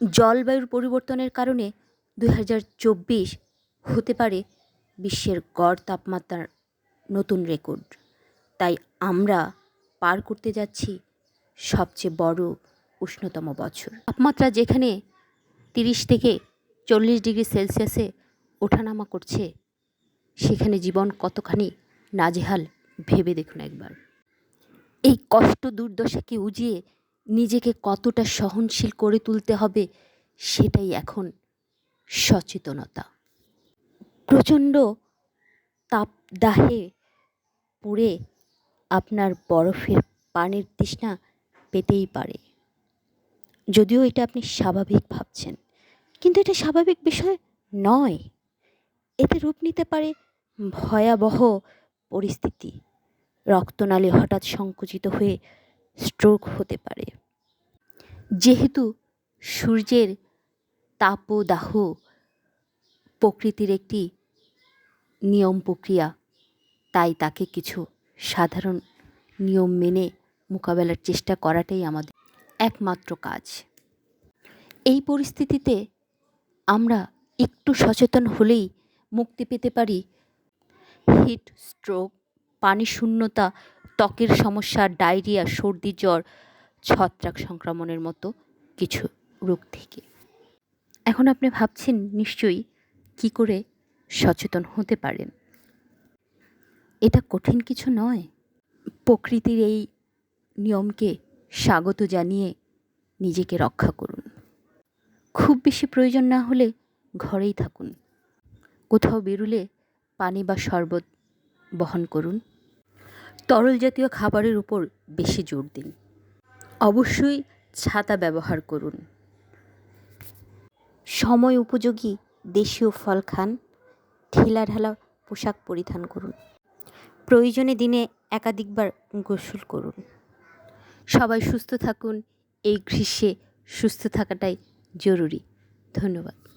জলবায়ুর পরিবর্তনের কারণে দুই হাজার চব্বিশ হতে পারে বিশ্বের গড় তাপমাত্রার নতুন রেকর্ড। তাই আমরা পার করতে যাচ্ছি সবচেয়ে বড় উষ্ণতম বছর। তাপমাত্রা যেখানে তিরিশ থেকে চল্লিশ ডিগ্রি সেলসিয়াসে ওঠানামা করছে, সেখানে জীবন কতখানি নাজেহাল ভেবে দেখুন একবার। এই কষ্ট দুর্দশাকে উজিয়ে নিজেকে কতটা সহনশীল করে তুলতে হবে সেটাই এখন সচেতনতা। প্রচণ্ড তাপদাহে পুড়ে আপনার বরফের পানির তৃষ্ণা পেতেই পারে। যদিও এটা আপনি স্বাভাবিক ভাবছেন, কিন্তু এটা স্বাভাবিক বিষয় নয়। এতে রূপ নিতে পারে ভয়াবহ পরিস্থিতি। রক্তনালী হঠাৎ সংকুচিত হয়ে স্ট্রোক হতে পারে। যেহেতু সূর্যের তাপদাহ প্রকৃতির একটি নিয়ম প্রক্রিয়া, তাই তাকে কিছু সাধারণ নিয়ম মেনে মোকাবেলার চেষ্টা করাটাই আমাদের একমাত্র কাজ। এই পরিস্থিতিতে আমরা একটু সচেতন হলেই মুক্তি পেতে পারি। হিট স্ট্রোক পানি শূন্যতা ত্বকের সমস্যা, ডায়রিয়া, সর্দি, জ্বর, ছত্রাক সংক্রমণের মতো কিছু রোগ থেকে। এখন আপনি ভাবছেন নিশ্চয়ই কি করে সচেতন হতে পারেন? এটা কঠিন কিছু নয়। প্রকৃতির এই নিয়মকে স্বাগত জানিয়ে নিজেকে রক্ষা করুন। খুব বেশি প্রয়োজন না হলে ঘরেই থাকুন। কোথাও বেরুলে পানি বা শরবত বহন করুন। তরল জাতীয় খাবারের উপর বেশি জোর দিন। অবশ্যই ছাতা ব্যবহার করুন। সময় উপযোগী দেশীয় ফল খান, ঢিলা ঢালা পোশাক পরিধান করুন। প্রয়োজনে দিনে একাধিকবার গোসল করুন। সবাই সুস্থ থাকুন, এই গ্রীষ্মে সুস্থ থাকাটাই জরুরি। ধন্যবাদ।